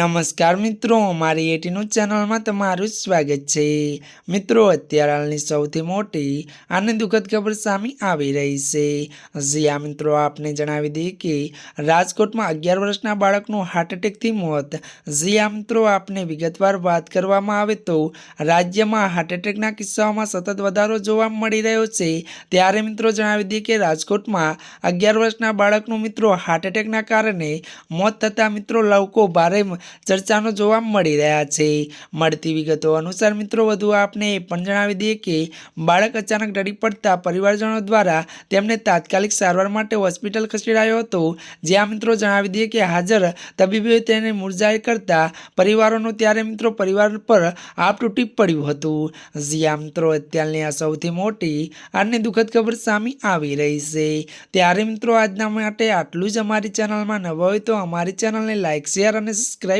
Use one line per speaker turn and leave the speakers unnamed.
નમસ્કાર મિત્રો મારી એટીનું ચેનલમાં તમારું સ્વાગત છે. મિત્રો, અત્યારે હાલની સૌથી મોટી અને દુઃખદ ખબર સામે આવી રહી છે. જ્યાં મિત્રો, આપને જણાવી દઈએ કે રાજકોટમાં અગિયાર વર્ષના બાળકનું હાર્ટ એટેકથી મોત. જ્યાં મિત્રો, આપને વિગતવાર વાત કરવામાં આવે તો રાજ્યમાં હાર્ટ એટેકના કિસ્સાઓમાં સતત વધારો જોવા મળી રહ્યો છે. ત્યારે, મિત્રો, જણાવી દઈએ કે રાજકોટમાં અગિયાર વર્ષના બાળકનું, મિત્રો હાર્ટ એટેકના કારણે મોત થતાં, મિત્રો લોકો ભારે ચર્ચાનો જોવા મળી રહ્યા છે. મળતી વિગતો અનુસાર મિત્રો, વધુ આપને એ પણ જણાવી દઈએ કે બાળક અચાનક ડરી પડતા પરિવારજનો દ્વારા તેમને તાત્કાલિક સારવાર માટે હોસ્પિટલ ખસેડાયો હતો. જ્યાં મિત્રો જણાવી દઈએ કે હાજર તબીબોએ તેને મુરઝાઈ કરતા પરિવારોનો ત્યારે મિત્રો પરિવાર પર આપ તૂટી પડ્યું હતું. જ્યાં મિત્રો અત્યારની આ સૌથી મોટી અને દુઃખદ ખબર સામે આવી રહી છે. ત્યારે મિત્રો, આજના માટે આટલું જ અમારી ચેનલમાં નવા હોય તો અમારી ચેનલને લાઇક શેર અને સબસ્ક્રાઈબ